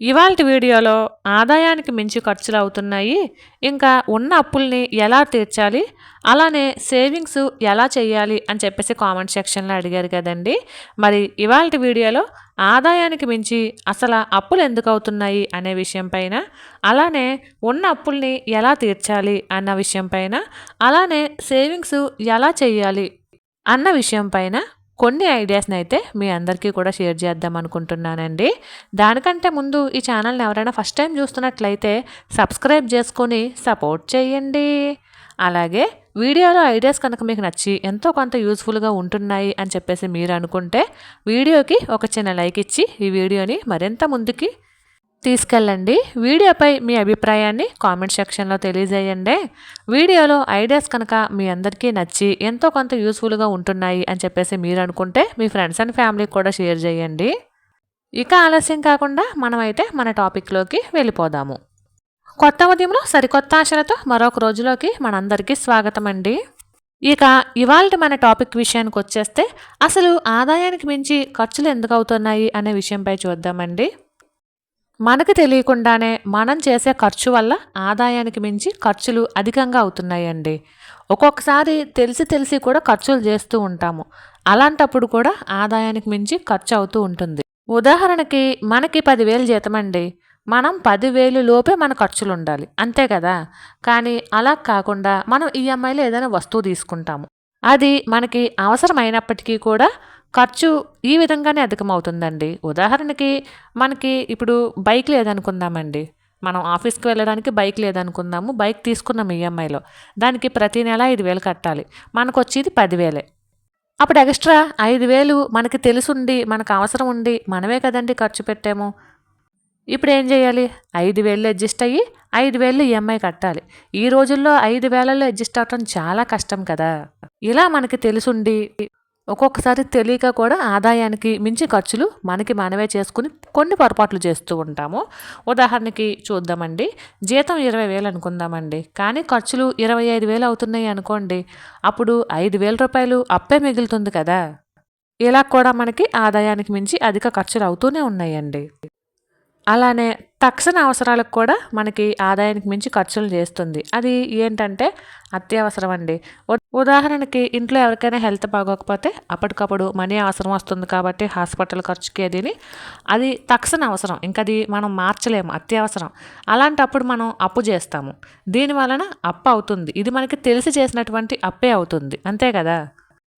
ఇవాళ వీడియోలో ఆదాయానికి మించి ఖర్చులు అవుతున్నాయి. ఇంకా ఉన్న అప్పుల్ని ఎలా తీర్చాలి? అలానే సేవింగ్స్ ఎలా చేయాలి? అని చెప్పేసి కామెంట్ సెక్షన్లో అడిగారు కదండి. మరి ఇవాళ వీడియోలో ఆదాయానికి మించి అసలు అప్పులు ఎందుకు అవుతున్నాయి అనే విషయం పైన అలానే ఉన్న అప్పుల్ని ఎలా తీర్చాలి అన్న విషయం పైన అలానే సేవింగ్స్ ఎలా చేయాలి అన్న విషయం పైన కొన్ని ఐడియాస్ని అయితే మీ అందరికీ కూడా షేర్ చేద్దాం అనుకుంటున్నానండి. దానికంటే ముందు ఈ ఛానల్ని ఎవరైనా ఫస్ట్ టైం చూస్తున్నట్లయితే సబ్స్క్రైబ్ చేసుకొని సపోర్ట్ చేయండి. అలాగే వీడియోలో ఐడియాస్ కనుక మీకు నచ్చి ఎంతో కొంత యూస్ఫుల్గా ఉంటున్నాయి అని చెప్పేసి మీరు అనుకుంటే వీడియోకి ఒక చిన్న లైక్ ఇచ్చి ఈ వీడియోని మరింత ముందుకి తీసుకెళ్ళండి. వీడియోపై మీ అభిప్రాయాన్ని కామెంట్ సెక్షన్లో తెలియజేయండి. వీడియోలో ఐడియాస్ కనుక మీ అందరికీ నచ్చి ఎంతో కొంత యూస్ఫుల్గా ఉంటున్నాయి అని చెప్పేసి మీరు అనుకుంటే మీ ఫ్రెండ్స్ అండ్ ఫ్యామిలీకి కూడా షేర్ చేయండి. ఇక ఆలస్యం కాకుండా మనమైతే మన టాపిక్లోకి వెళ్ళిపోదాము. కొత్త ఉదయంలో సరికొత్త ఆశలతో మరొక రోజులోకి మనందరికీ స్వాగతం అండి. ఇక ఇవాళ మన టాపిక్ విషయానికి వచ్చేస్తే అసలు ఆదాయానికి మించి ఖర్చులు ఎందుకు అవుతున్నాయి అనే విషయంపై చూద్దామండి. మనకు తెలియకుండానే మనం చేసే ఖర్చు వల్ల ఆదాయానికి మించి ఖర్చులు అధికంగా అవుతున్నాయండి. ఒక్కొక్కసారి తెలిసి తెలిసి కూడా ఖర్చులు చేస్తూ ఉంటాము. అలాంటప్పుడు కూడా ఆదాయానికి మించి ఖర్చు అవుతూ ఉంటుంది. ఉదాహరణకి మనకి పదివేలు జీతమండి. మనం పదివేలు లోపే మన ఖర్చులు ఉండాలి. అంతే కదా? కానీ అలా కాకుండా మనం ఈఎంఐలో ఏదైనా వస్తువు తీసుకుంటాము. అది మనకి అవసరమైనప్పటికీ కూడా ఖర్చు ఈ విధంగానే అధికమవుతుందండి. ఉదాహరణకి మనకి ఇప్పుడు బైక్ లేదనుకుందామండి. మనం ఆఫీస్కి వెళ్ళడానికి బైక్ లేదనుకుందాము. బైక్ తీసుకున్నాం ఈఎంఐలో. దానికి ప్రతి నెల ఐదు వేలు కట్టాలి. మనకు వచ్చేది పదివేలే. అప్పుడు ఎక్స్ట్రా ఐదు వేలు మనకి తెలుసుండి మనకు అవసరం ఉండి మనమే కదండి ఖర్చు పెట్టాము. ఇప్పుడు ఏం చేయాలి? ఐదు వేలు అడ్జస్ట్ అయ్యి ఐదు వేలు ఈఎంఐ కట్టాలి. ఈ రోజుల్లో ఐదు వేలలో అడ్జస్ట్ అవటం చాలా కష్టం కదా. ఇలా మనకి తెలుసుండి ఒక్కొక్కసారి తెలియక కూడా ఆదాయానికి మించి ఖర్చులు మనకి మనమే చేసుకుని కొన్ని పొరపాట్లు చేస్తూ ఉంటాము. ఉదాహరణకి చూద్దామండి. జీతం ఇరవై వేలు అనుకుందామండి. కానీ ఖర్చులు ఇరవై ఐదు వేలు అవుతున్నాయి అనుకోండి. అప్పుడు ఐదు వేల రూపాయలు అప్పే మిగులుతుంది కదా. ఇలా కూడా మనకి ఆదాయానికి మించి అధిక ఖర్చులు అవుతూనే ఉన్నాయండి. అలానే తక్షణ అవసరాలకు కూడా మనకి ఆదాయానికి మించి ఖర్చులు చేస్తుంది. అది ఏంటంటే అత్యవసరం అండి ఉదాహరణకి ఇంట్లో ఎవరికైనా హెల్త్ బాగోకపోతే అప్పటికప్పుడు మనీ అవసరం వస్తుంది కాబట్టి హాస్పిటల్ ఖర్చుకి అదిని అది తక్షణ అవసరం. ఇంకా అది మనం మార్చలేము అత్యవసరం. అలాంటప్పుడు మనం అప్పు చేస్తాము. దీని వలన అప్పు అవుతుంది. ఇది మనకి తెలిసి చేసినటువంటి అప్పే అవుతుంది. అంతే కదా?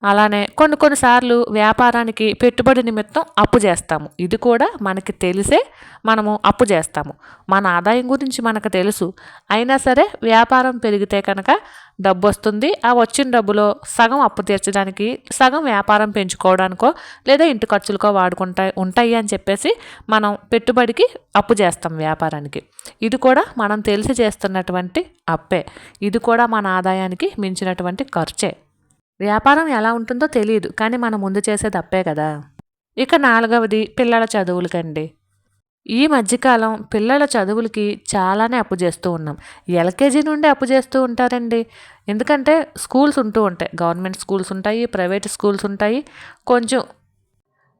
అలానే కొన్ని కొన్నిసార్లు వ్యాపారానికి పెట్టుబడి నిమిత్తం అప్పు చేస్తాము. ఇది కూడా మనకి తెలిసే మనము అప్పు చేస్తాము. మన ఆదాయం గురించి మనకు తెలుసు. అయినా సరే వ్యాపారం పెరిగితే కనుక డబ్బు వస్తుంది. ఆ వచ్చిన డబ్బులో సగం అప్పు తీర్చడానికి సగం వ్యాపారం పెంచుకోవడానికో లేదా ఇంటి ఖర్చులకో వాడుకుంటా ఉంటాయి అని చెప్పేసి మనం పెట్టుబడికి అప్పు చేస్తాం వ్యాపారానికి. ఇది కూడా మనం తెలిసి చేస్తున్నటువంటి అప్పే. ఇది కూడా మన ఆదాయానికి మించినటువంటి ఖర్చే. వ్యాపారం ఎలా ఉంటుందో తెలియదు కానీ మనం ముందు చేసే తప్పే కదా. ఇక నాలుగవది పిల్లల చదువులకండి. ఈ మధ్యకాలం పిల్లల చదువులకి చాలానే అప్పు చేస్తూ ఉన్నాం. ఎల్కేజీ నుండి అప్పు చేస్తూ ఉంటారండి. ఎందుకంటే స్కూల్స్ ఉంటూ ఉంటాయి. గవర్నమెంట్ స్కూల్స్ ఉంటాయి ప్రైవేట్ స్కూల్స్ ఉంటాయి కొంచెం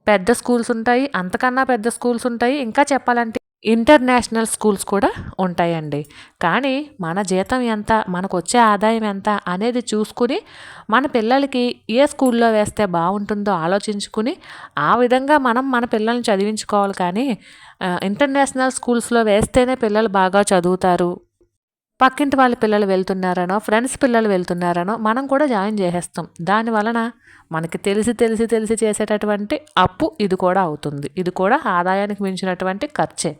పెద్ద స్కూల్స్ ఉంటాయి అంతకన్నా పెద్ద స్కూల్స్ ఉంటాయి ఇంకా చెప్పాలంటే ఇంటర్నేషనల్ స్కూల్స్ కూడా ఉంటాయండి. కానీ మన జీతం ఎంత మనకు వచ్చే ఆదాయం ఎంత అనేది చూసుకుని మన పిల్లలకి ఏ స్కూల్లో వేస్తే బాగుంటుందో ఆలోచించుకుని ఆ విధంగా మనం మన పిల్లల్ని చదివించుకోవాలి కానీ ఇంటర్నేషనల్ స్కూల్స్లో వేస్తేనే పిల్లలు బాగా చదువుతారు. పక్కింటి వాళ్ళ పిల్లలు వెళ్తున్నారనో ఫ్రెండ్స్ పిల్లలు వెళ్తున్నారనో మనం కూడా జాయిన్ చేసేస్తాం. దాని వలన మనకి తెలిసి తెలిసి తెలిసి చేసేటటువంటి అప్పు ఇది కూడా అవుతుంది. ఇది కూడా ఆదాయానికి మించినటువంటి ఖర్చే.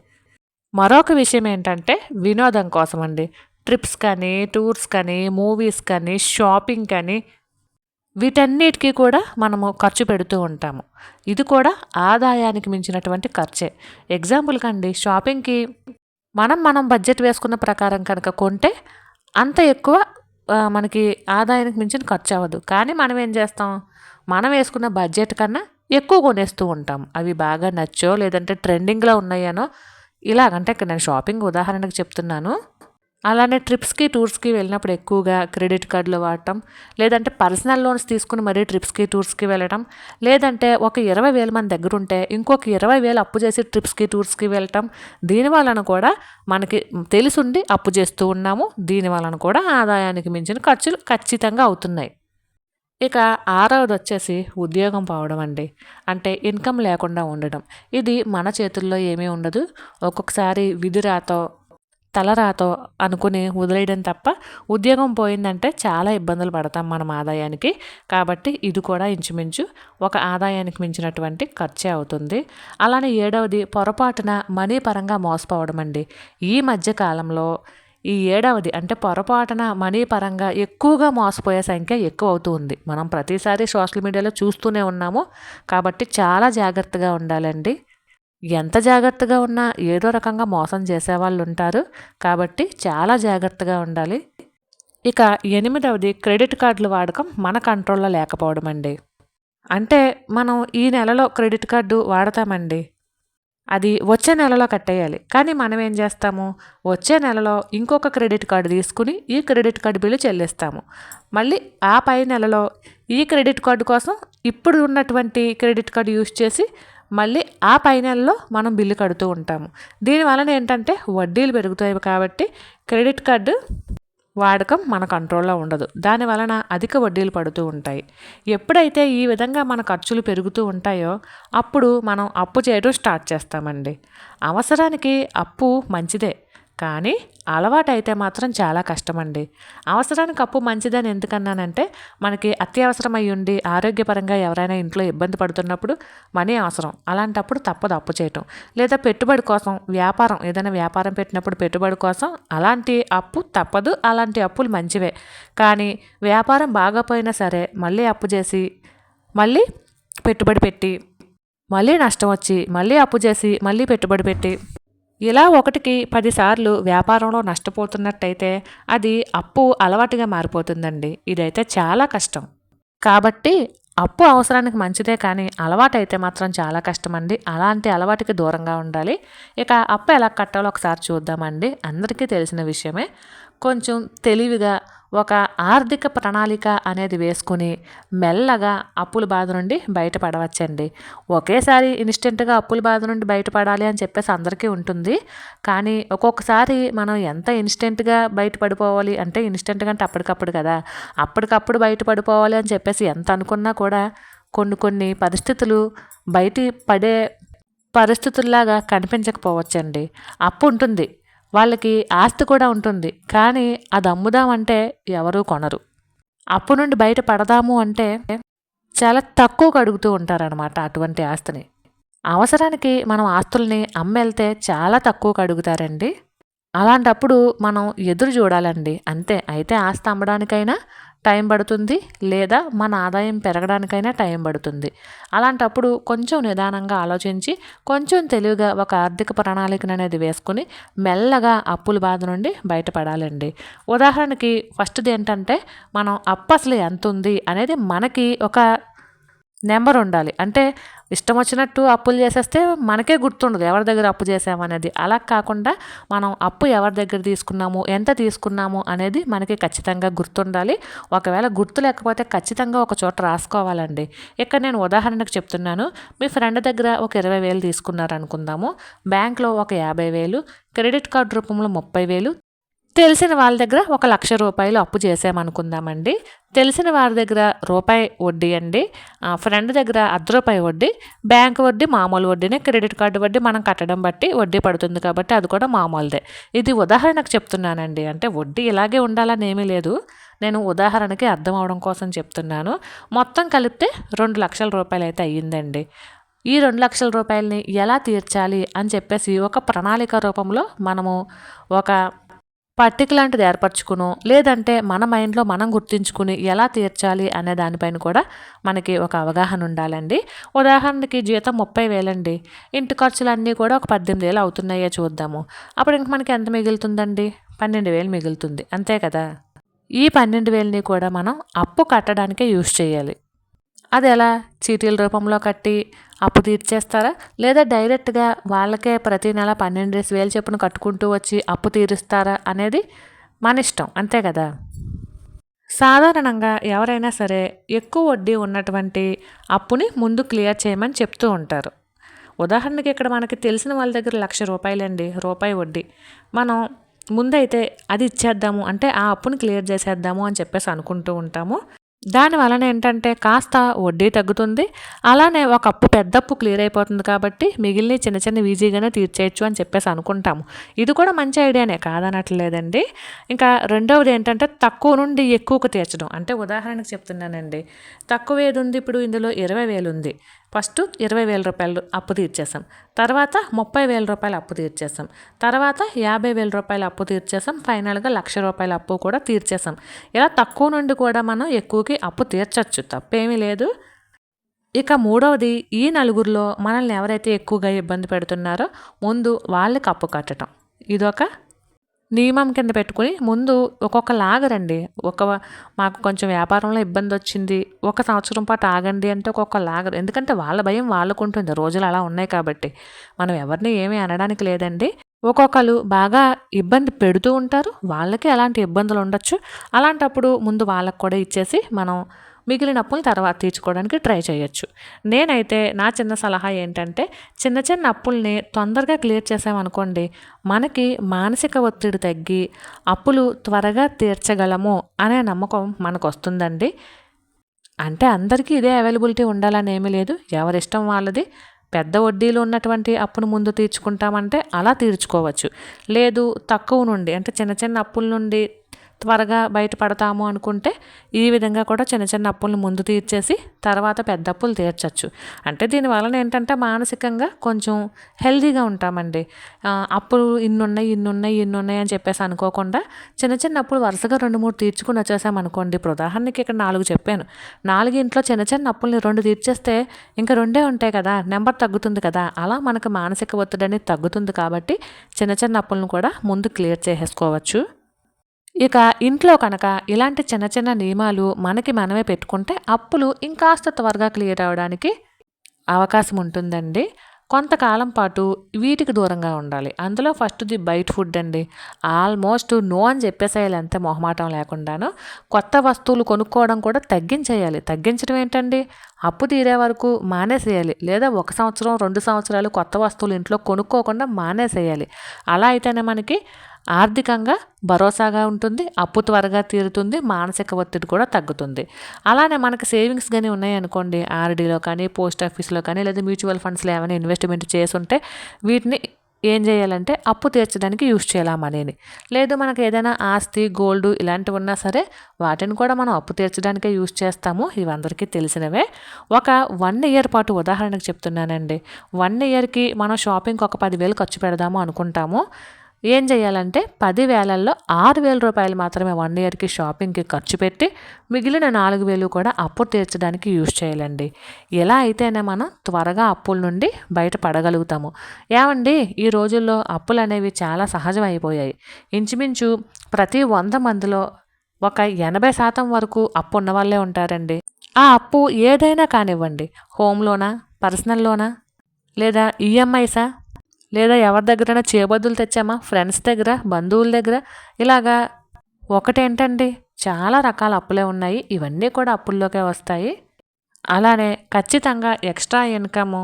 మరొక విషయం ఏంటంటే వినోదం కోసం అండి ట్రిప్స్ కానీ టూర్స్ కానీ మూవీస్ కానీ షాపింగ్ కానీ వీటన్నిటికీ కూడా మనము ఖర్చు పెడుతూ ఉంటాము. ఇది కూడా ఆదాయానికి మించినటువంటి ఖర్చే. ఎగ్జాంపుల్ కండి షాపింగ్కి మనం మనం బడ్జెట్ వేసుకున్న ప్రకారం కనుక కొంటే అంత ఎక్కువ మనకి ఆదాయానికి మించిన ఖర్చు అవ్వదు. కానీ మనం ఏం చేస్తాం? మనం వేసుకున్న బడ్జెట్ కన్నా ఎక్కువ కొనేస్తూ ఉంటాం. అవి బాగా నచ్చో లేదంటే ట్రెండింగ్లో ఉన్నాయనో ఇలాగంటే ఇక్కడ నేను షాపింగ్ ఉదాహరణకు చెప్తున్నాను. అలానే ట్రిప్స్కి టూర్స్కి వెళ్ళినప్పుడు ఎక్కువగా క్రెడిట్ కార్డులు వాడటం లేదంటే పర్సనల్ లోన్స్ తీసుకుని మరీ ట్రిప్స్కి టూర్స్కి వెళ్ళటం లేదంటే ఒక ఇరవై వేలు మన దగ్గర ఉంటే ఇంకొక ఇరవై వేలు అప్పు చేసి ట్రిప్స్కి టూర్స్కి వెళ్ళటం దీని వలన కూడా మనకి తెలిసుండి అప్పు చేస్తూ ఉన్నాము. దీని వలన కూడా ఆదాయానికి మించిన ఖర్చులు ఖచ్చితంగా అవుతున్నాయి. ఇక ఆరవది వచ్చేసి ఉద్యోగం పోవడం అండి. అంటే ఇన్కమ్ లేకుండా ఉండడం. ఇది మన చేతుల్లో ఏమీ ఉండదు. ఒక్కొక్కసారి విధిరాతో తలరాతో అనుకుని వదిలేయడం తప్ప ఉద్యోగం పోయిందంటే చాలా ఇబ్బందులు పడతాం మనం ఆదాయానికి. కాబట్టి ఇది కూడా ఇంచుమించు ఒక ఆదాయానికి మించినటువంటి ఖర్చే అవుతుంది. అలానే ఏడవది పొరపాటున మనీ పరంగా మోసపోవడం అండి. ఈ మధ్య కాలంలో ఈ ఏడవది అంటే పొరపాటున మనీ పరంగా ఎక్కువగా మోసపోయే సంఖ్య ఎక్కువ అవుతూ ఉంది. మనం ప్రతిసారి సోషల్ మీడియాలో చూస్తూనే ఉన్నాము. కాబట్టి చాలా జాగ్రత్తగా ఉండాలండి. ఎంత జాగ్రత్తగా ఉన్నా ఏదో రకంగా మోసం చేసేవాళ్ళు ఉంటారు. కాబట్టి చాలా జాగ్రత్తగా ఉండాలి. ఇక ఎనిమిదవది క్రెడిట్ కార్డుల వాడకం మన కంట్రోల్లో లేకపోవడం అండి అంటే మనం ఈ నెలలో క్రెడిట్ కార్డు వాడతామండి. అది వచ్చే నెలలో కట్టేయాలి. కానీ మనం ఏం చేస్తాము? వచ్చే నెలలో ఇంకొక క్రెడిట్ కార్డు తీసుకుని ఈ క్రెడిట్ కార్డు బిల్లు చెల్లిస్తాము. మళ్ళీ ఆ పై నెలలో ఈ క్రెడిట్ కార్డు కోసం ఇప్పుడు ఉన్నటువంటి క్రెడిట్ కార్డు యూజ్ చేసి మళ్ళీ ఆ పై నెలలో మనం బిల్లు కడుతూ ఉంటాము. దీనివలన ఏంటంటే వడ్డీలు పెరుగుతాయి కాబట్టి క్రెడిట్ కార్డు వాడకం మన కంట్రోల్లో ఉండదు. దాని వలన అధిక వడ్డీలు పడుతూ ఉంటాయి. ఎప్పుడైతే ఈ విధంగా మన ఖర్చులు పెరుగుతూ ఉంటాయో అప్పుడు మనం అప్పు చేయడం స్టార్ట్ చేస్తామండి. అవసరానికి అప్పు మంచిదే. కానీ అలవాటైతే మాత్రం చాలా కష్టమండి. అవసరానికి అప్పు మంచిదని ఎందుకన్నానంటే మనకి అత్యవసరమై ఉండి ఆరోగ్యపరంగా ఎవరైనా ఇంట్లో ఇబ్బంది పడుతున్నప్పుడు మనీ అవసరం. అలాంటప్పుడు తప్పదు అప్పు చేయటం. లేదా పెట్టుబడి కోసం వ్యాపారం ఏదైనా వ్యాపారం పెట్టినప్పుడు పెట్టుబడి కోసం అలాంటి అప్పు తప్పదు. అలాంటి అప్పులు మంచివే. కానీ వ్యాపారం బాగపోయినా సరే మళ్ళీ అప్పు చేసి మళ్ళీ పెట్టుబడి పెట్టి మళ్ళీ నష్టం వచ్చి మళ్ళీ అప్పు చేసి మళ్ళీ పెట్టుబడి పెట్టి ఇలా ఒకటికి పదిసార్లు వ్యాపారంలో నష్టపోతున్నట్టయితే అది అప్పు అలవాటుగా మారిపోతుందండి. ఇదైతే చాలా కష్టం. కాబట్టి అప్పు అవసరానికి మంచిదే కానీ అలవాటు అయితే మాత్రం చాలా కష్టమండి. అలాంటి అలవాటుకి దూరంగా ఉండాలి. ఇక అప్పు ఎలా కట్టాలో ఒకసారి చూద్దామండి. అందరికీ తెలిసిన విషయమే. కొంచెం తెలివిగా ఒక ఆర్థిక ప్రణాళిక అనేది వేసుకుని మెల్లగా అప్పుల బాధ నుండి బయటపడవచ్చండి. ఒకేసారి ఇన్స్టెంట్గా అప్పుల బాధ నుండి బయటపడాలి అని చెప్పేసి అందరికీ ఉంటుంది. కానీ ఒక్కొక్కసారి మనం ఎంత ఇన్స్టెంట్గా బయటపడిపోవాలి అంటే ఇన్స్టెంట్గా అంటే అప్పటికప్పుడు కదా. అప్పటికప్పుడు బయటపడిపోవాలి అని చెప్పేసి ఎంత అనుకున్నా కూడా కొన్ని కొన్ని పరిస్థితులు బయట పడే పరిస్థితుల్లాగా కనిపించకపోవచ్చండి. అప్పు ఉంటుంది వాళ్ళకి ఆస్తి కూడా ఉంటుంది. కానీ అది అమ్ముదామంటే ఎవరూ కొనరు. అప్పు నుండి బయట పడదాము అంటే చాలా తక్కువకు అడుగుతూ ఉంటారనమాట అటువంటి ఆస్తిని. అవసరానికి మనం ఆస్తుల్ని అమ్మెళ్తే చాలా తక్కువకు అడుగుతారండి. అలాంటప్పుడు మనం ఎదురు చూడాలండి. అంతే. అయితే ఆస్తి అమ్మడానికైనా టైం పడుతుంది లేదా మన ఆదాయం పెరగడానికైనా టైం పడుతుంది. అలాంటప్పుడు కొంచెం నిదానంగా ఆలోచించి కొంచెం తెలివిగా ఒక ఆర్థిక ప్రణాళికను అనేది వేసుకుని మెల్లగా అప్పుల బాధ నుండి బయటపడాలండి. ఉదాహరణకి ఫస్ట్ది ఏంటంటే మనం అప్పు అసలు ఎంత ఉంది అనేది మనకి ఒక నెంబర్ ఉండాలి. అంటే ఇష్టం వచ్చినట్టు అప్పులు చేసేస్తే మనకే గుర్తుండదు ఎవరి దగ్గర అప్పు చేసామనేది. అలా కాకుండా మనం అప్పు ఎవరి దగ్గర తీసుకున్నాము ఎంత తీసుకున్నాము అనేది మనకి ఖచ్చితంగా గుర్తుండాలి. ఒకవేళ గుర్తు లేకపోతే ఖచ్చితంగా ఒక చోట రాసుకోవాలండి. ఇక్కడ నేను ఉదాహరణకు చెప్తున్నాను. మీ ఫ్రెండ్ దగ్గర ఒక ఇరవై వేలు తీసుకున్నారు అనుకుందాము బ్యాంక్లో ఒక యాభై వేలు క్రెడిట్ కార్డు రూపంలో ముప్పై వేలు తెలిసిన వాళ్ళ దగ్గర ఒక లక్ష రూపాయలు అప్పు చేసామనుకుందామండి. తెలిసిన వారి దగ్గర రూపాయి వడ్డీ అండి. ఫ్రెండ్ దగ్గర అర్ధ రూపాయి వడ్డీ బ్యాంక్ వడ్డీ మామూలు వడ్డీనే క్రెడిట్ కార్డు వడ్డీ మనం కట్టడం బట్టి వడ్డీ పడుతుంది కాబట్టి అది కూడా మామూలుదే. ఇది ఉదాహరణకు చెప్తున్నానండి. అంటే వడ్డీ ఇలాగే ఉండాలని ఏమీ లేదు. నేను ఉదాహరణకి అర్థం అవడం కోసం చెప్తున్నాను. మొత్తం కలిపితే రెండు లక్షల రూపాయలు అయితే అయ్యిందండి. ఈ రెండు లక్షల రూపాయలని ఎలా తీర్చాలి అని చెప్పేసి ఒక ప్రణాళిక రూపంలో మనము ఒక పట్టిక లాంటిది ఏర్పరచుకును లేదంటే మన మైండ్లో మనం గుర్తించుకుని ఎలా తీర్చాలి అనే దానిపైన కూడా మనకి ఒక అవగాహన ఉండాలండి. ఉదాహరణకి జీతం ముప్పై వేలండి. ఇంటి ఖర్చులన్నీ కూడా ఒక పద్దెనిమిది వేలు అవుతున్నాయో చూద్దాము. అప్పుడు ఇంక మనకి ఎంత మిగులుతుందండి? పన్నెండు వేలు మిగులుతుంది. అంతే కదా? ఈ పన్నెండు వేలని కూడా మనం అప్పు కట్టడానికే యూజ్ చేయాలి. అది ఎలా చీటీల రూపంలో కట్టి అప్పు తీర్చేస్తారా? లేదా డైరెక్ట్గా వాళ్ళకే ప్రతి నెల పన్నెండు వేలు చొప్పున కట్టుకుంటూ వచ్చి అప్పు తీరుస్తారా అనేది మన ఇష్టం. అంతే కదా? సాధారణంగా ఎవరైనా సరే ఎక్కువ వడ్డీ ఉన్నటువంటి అప్పుని ముందు క్లియర్ చేయమని చెప్తూ ఉంటారు. ఉదాహరణకి ఇక్కడ మనకి తెలిసిన వాళ్ళ దగ్గర లక్ష రూపాయలండి రూపాయి వడ్డీ. మనం ముందైతే అది ఇచ్చేద్దాము అంటే ఆ అప్పుని క్లియర్ చేసేద్దాము అని చెప్పేసి అనుకుంటూ ఉంటాము. దాని వలన ఏంటంటే కాస్త వడ్డీ తగ్గుతుంది. అలానే ఒక అప్పు పెద్ద అప్పు క్లియర్ అయిపోతుంది కాబట్టి మిగిలిన చిన్న చిన్న ఈజీగానే తీర్చేయచ్చు అని చెప్పేసి అనుకుంటాము. ఇది కూడా మంచి ఐడియానే కాదనట్లేదండి. ఇంకా రెండవది ఏంటంటే తక్కువ నుండి ఎక్కువకు తీర్చడం. అంటే ఉదాహరణకు చెప్తున్నానండి. తక్కువ ఏది ఉంది ఇప్పుడు? ఇందులో ఇరవై వేలు ఉంది. ఫస్ట్ ఇరవై వేల రూపాయలు అప్పు తీర్చేసాం తర్వాత ముప్పై వేల రూపాయలు అప్పు తీర్చేసాం తర్వాత యాభై వేల రూపాయలు అప్పు తీర్చేసాం ఫైనల్గా లక్ష రూపాయల అప్పు కూడా తీర్చేసాం ఇలా తక్కువ నుండి కూడా మనం ఎక్కువకి అప్పు తీర్చచ్చు తప్పేమీ లేదు. ఇక మూడవది ఈ నలుగురిలో మనల్ని ఎవరైతే ఎక్కువగా ఇబ్బంది పెడుతున్నారో ముందు వాళ్ళకి అప్పు కట్టడం ఇదొక నియమం కింద పెట్టుకుని ముందు ఒక్కొక్క లాగరండి ఒక మాకు కొంచెం వ్యాపారంలో ఇబ్బంది వచ్చింది ఒక సంవత్సరం పాటు ఆగండి అంటే ఒక్కొక్క లాగరు ఎందుకంటే వాళ్ళ భయం వాళ్ళకు ఉంటుంది రోజులు అలా ఉన్నాయి కాబట్టి మనం ఎవరిని ఏమీ అనడానికి లేదండి. ఒక్కొక్కరు బాగా ఇబ్బంది పెడుతూ ఉంటారు. వాళ్ళకి అలాంటి ఇబ్బందులు ఉండొచ్చు. అలాంటప్పుడు ముందు వాళ్ళకు కూడా ఇచ్చేసి మనం మిగిలిన అప్పులు తర్వాత తీర్చుకోవడానికి ట్రై చేయొచ్చు. నేనైతే నా చిన్న సలహా ఏంటంటే చిన్న చిన్న అప్పుల్ని తొందరగా క్లియర్ చేసామనుకోండి మనకి మానసిక ఒత్తిడి తగ్గి అప్పులు త్వరగా తీర్చగలము అనే నమ్మకం మనకు వస్తుందండి అంటే అందరికీ ఇదే అవైలబిలిటీ ఉండాలని ఏమీ లేదు. ఎవరిష్టం వాళ్ళది. పెద్ద వడ్డీలు ఉన్నటువంటి అప్పును ముందు తీర్చుకుంటామంటే అలా తీర్చుకోవచ్చు. లేదు తక్కువ నుండి అంటే చిన్న చిన్న అప్పుల నుండి త్వరగా బయటపడతాము అనుకుంటే ఈ విధంగా కూడా చిన్న చిన్న అప్పులను ముందు తీర్చేసి తర్వాత పెద్ద అప్పులు తీర్చచ్చు. అంటే దీని వలన ఏంటంటే మానసికంగా కొంచెం హెల్దీగా ఉంటామండి. అప్పులు ఇన్నున్నాయి ఇన్నున్నాయి ఇన్నున్నాయి అని చెప్పేసి అనుకోకుండా చిన్న చిన్న అప్పులు వరుసగా రెండు మూడు తీర్చుకుని వచ్చేసామనుకోండి ఇప్పుడు ఉదాహరణకి ఇక్కడ నాలుగు చెప్పాను. నాలుగు ఇంట్లో చిన్న చిన్న అప్పుల్ని రెండు తీర్చేస్తే ఇంకా రెండే ఉంటాయి కదా నెంబర్ తగ్గుతుంది కదా. అలా మనకు మానసిక ఒత్తిడి అనేది తగ్గుతుంది కాబట్టి చిన్న చిన్న అప్పులను కూడా ముందు క్లియర్ చేసేసుకోవచ్చు. ఇక ఇంట్లో కనుక ఇలాంటి చిన్న చిన్న నియమాలు మనకి మనమే పెట్టుకుంటే అప్పులు ఇంకాస్త త్వరగా క్లియర్ అవ్వడానికి అవకాశం ఉంటుందండి. కొంతకాలం పాటు వీటికి దూరంగా ఉండాలి. అందులో ఫస్ట్ది బయట ఫుడ్ అండి. ఆల్మోస్ట్ నో అని చెప్పేసేయాలి అంతే మొహమాటం లేకుండాను. కొత్త వస్తువులు కొనుక్కోవడం కూడా తగ్గించేయాలి. తగ్గించడం ఏంటండి? అప్పు తీరే వరకు మానేసేయాలి. లేదా ఒక సంవత్సరం రెండు సంవత్సరాలు కొత్త వస్తువులు ఇంట్లో కొనుక్కోకుండా మానేసేయాలి. అలా అయితేనే మనకి ఆర్థికంగా భరోసాగా ఉంటుంది అప్పు త్వరగా తీరుతుంది మానసిక ఒత్తిడి కూడా తగ్గుతుంది. అలానే మనకి సేవింగ్స్ కానీ ఉన్నాయనుకోండి ఆర్డీలో కానీ పోస్ట్ ఆఫీస్లో కానీ లేదా మ్యూచువల్ ఫండ్స్లో ఏమైనా ఇన్వెస్ట్మెంట్ చేసుంటే వీటిని ఏం చేయాలంటే అప్పు తీర్చడానికి యూజ్ చేయాలి ఆ మనీని. లేదు మనకు ఏదైనా ఆస్తి గోల్డ్ ఇలాంటివి ఉన్నా సరే వాటిని కూడా మనం అప్పు తీర్చడానికే యూజ్ చేస్తాము. ఇవందరికీ తెలిసినవే. ఒక వన్ ఇయర్ పాటు ఉదాహరణకు చెప్తున్నానండి. వన్ ఇయర్కి మనం షాపింగ్కి ఒక పదివేలు ఖర్చు పెడదాము అనుకుంటాము. ఏం చేయాలంటే పదివేలల్లో ఆరు వేల రూపాయలు మాత్రమే వన్ ఇయర్కి షాపింగ్కి ఖర్చు పెట్టి మిగిలిన నాలుగు వేలు కూడా అప్పు తీర్చడానికి యూజ్ చేయాలండి. ఎలా అయితేనే మనం త్వరగా అప్పుల నుండి బయటపడగలుగుతాము. ఏమండి? ఈ రోజుల్లో అప్పులు అనేవి చాలా సహజం అయిపోయాయి ఇంచుమించు ప్రతి వంద మందిలో ఒక ఎనభై శాతం వరకు అప్పు ఉన్న వాళ్ళే ఉంటారండి. ఆ అప్పు ఏదైనా కానివ్వండి. హోమ్ లోనా? పర్సనల్ లోనా? లేదా ఈఎంఐసా లేదా ఎవరి దగ్గరైనా చేబద్దులు తెచ్చామా? ఫ్రెండ్స్ దగ్గర బంధువుల దగ్గర? ఇలాగా ఒకటేంటండి? చాలా రకాల అప్పులే ఉన్నాయి. ఇవన్నీ కూడా అప్పుల్లోకే వస్తాయి. అలానే ఖచ్చితంగా ఎక్స్ట్రా ఇన్కమ్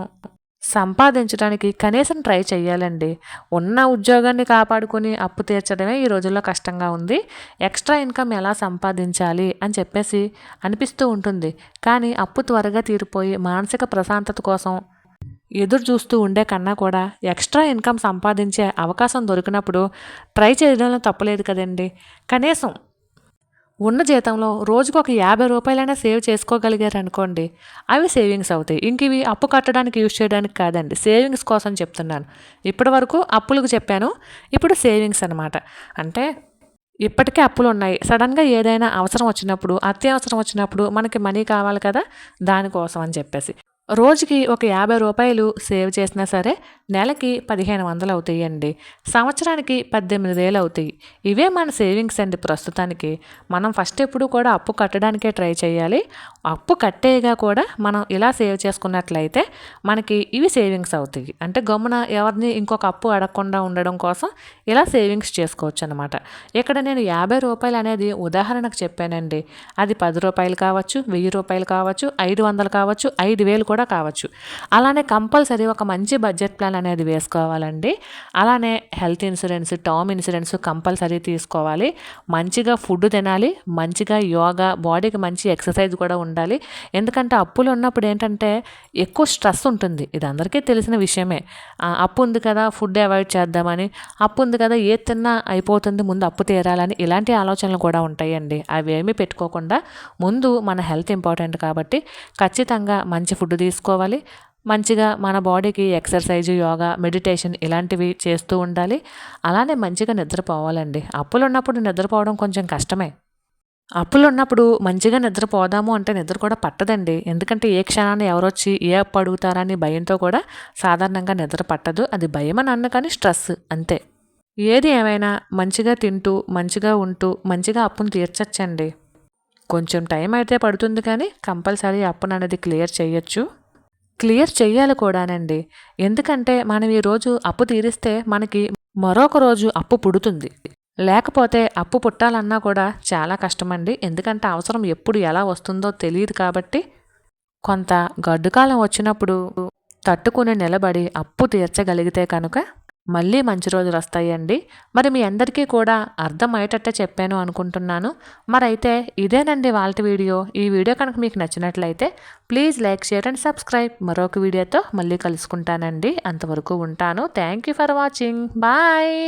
సంపాదించడానికి కనీసం ట్రై చేయాలండి ఉన్న ఉద్యోగాన్ని కాపాడుకొని అప్పు తీర్చడమే ఈ రోజుల్లో కష్టంగా ఉంది. ఎక్స్ట్రా ఇన్కమ్ ఎలా సంపాదించాలి అని చెప్పేసి అనిపిస్తూ ఉంటుంది. కానీ అప్పు త్వరగా తీరిపోయి మానసిక ప్రశాంతత కోసం ఎదురు చూస్తూ ఉండే కన్నా కూడా ఎక్స్ట్రా ఇన్కమ్ సంపాదించే అవకాశం దొరికినప్పుడు ట్రై చేయడంలో తప్పలేదు కదండి. కనీసం ఉన్న జీతంలో రోజుకు ఒక యాభై రూపాయలైనా సేవ్ చేసుకోగలిగారు అనుకోండి అవి సేవింగ్స్ అవుతాయి. ఇంక ఇవి అప్పు కట్టడానికి యూజ్ చేయడానికి కాదండి సేవింగ్స్ కోసం చెప్తున్నాను. ఇప్పటి వరకు అప్పులకు చెప్పాను ఇప్పుడు సేవింగ్స్ అనమాట అంటే ఇప్పటికే అప్పులు ఉన్నాయి. సడన్గా ఏదైనా అవసరం వచ్చినప్పుడు అత్యవసరం వచ్చినప్పుడు మనకి మనీ కావాలి కదా దానికోసం అని చెప్పేసి. రోజుకి ఒక యాభై రూపాయలు సేవ్ చేసినా సరే నెలకి పదిహేను వందలు అవుతాయండి. సంవత్సరానికి పద్దెనిమిది వేలు అవుతాయి. ఇవే మన సేవింగ్స్ అండి ప్రస్తుతానికి. మనం ఫస్ట్ ఎప్పుడు కూడా అప్పు కట్టడానికే ట్రై చేయాలి. అప్పు కట్టేగా కూడా మనం ఇలా సేవ్ చేసుకున్నట్లయితే మనకి ఇవి సేవింగ్స్ అవుతాయి. అంటే గమ్మున ఎవరిని ఇంకొక అప్పు అడగకుండా ఉండడం కోసం ఇలా సేవింగ్స్ చేసుకోవచ్చు అనమాట ఇక్కడ నేను యాభై రూపాయలు అనేది ఉదాహరణకు చెప్పానండి. అది పది రూపాయలు కావచ్చు వెయ్యి రూపాయలు కావచ్చు ఐదు వందలు కావచ్చు ఐదు వేలు కూడా కూడా కావచ్చు. అలానే కంపల్సరీ ఒక మంచి బడ్జెట్ ప్లాన్ అనేది వేసుకోవాలండి. అలానే health insurance term insurance compulsory తీసుకోవాలి. మంచిగా ఫుడ్ తినాలి మంచిగా యోగా బాడీకి మంచి ఎక్సర్సైజ్ కూడా ఉండాలి. ఎందుకంటే అప్పులు ఉన్నప్పుడు ఏంటంటే ఎక్కువ స్ట్రెస్ ఉంటుంది. ఇది అందరికీ తెలిసిన విషయమే. అప్పు ఉంది కదా ఫుడ్ అవాయిడ్ చేద్దామని. అప్పు ఉంది కదా ఏ తిన్నా అయిపోతుంది ముందు అప్పు తీరాలని ఇలాంటి ఆలోచనలు కూడా ఉంటాయండి. అవి పెట్టుకోకుండా ముందు మన హెల్త్ ఇంపార్టెంట్ కాబట్టి ఖచ్చితంగా మంచి ఫుడ్ తీసుకోవాలి మంచిగా మన బాడీకి ఎక్సర్సైజ్ యోగా మెడిటేషన్ ఇలాంటివి చేస్తూ ఉండాలి. అలానే మంచిగా నిద్రపోవాలండి. అప్పులు ఉన్నప్పుడు నిద్రపోవడం కొంచెం కష్టమే. అప్పులు ఉన్నప్పుడు మంచిగా నిద్రపోదాము అంటే నిద్ర కూడా పట్టదండి. ఎందుకంటే ఏ క్షణాన్ని ఎవరొచ్చి ఏ అప్పు అడుగుతారని భయంతో కూడా సాధారణంగా నిద్ర పట్టదు. అది భయం అని అన్న కానీ స్ట్రెస్ అంతే. ఏది ఏమైనా మంచిగా తింటూ మంచిగా ఉంటూ మంచిగా అప్పును తీర్చచ్చండి. కొంచెం టైం అయితే పడుతుంది కానీ కంపల్సరీ అప్పును అనేది క్లియర్ చేయొచ్చు. క్లియర్ చెయ్యాలి కూడానండి. ఎందుకంటే మనం ఈరోజు అప్పు తీరిస్తే మనకి మరొక రోజు అప్పు పుడుతుంది. లేకపోతే అప్పు పుట్టాలన్నా కూడా చాలా కష్టమండి. ఎందుకంటే అవసరం ఎప్పుడు ఎలా వస్తుందో తెలియదు కాబట్టి కొంత గడ్డుకాలం వచ్చినప్పుడు తట్టుకుని నిలబడి అప్పు తీర్చగలిగితే కనుక మళ్ళీ మంచి రోజులు వస్తాయండి. మరి మీ అందరికీ కూడా అర్థమయ్యేటట్టే చెప్పాను అనుకుంటున్నాను. మరైతే ఇదేనండి వాళ్ళ వీడియో. ఈ వీడియో కనుక మీకు నచ్చినట్లయితే please like share and subscribe. మరొక వీడియోతో మళ్ళీ కలుసుకుంటానండి. అంతవరకు ఉంటాను. Thank you for watching. Bye.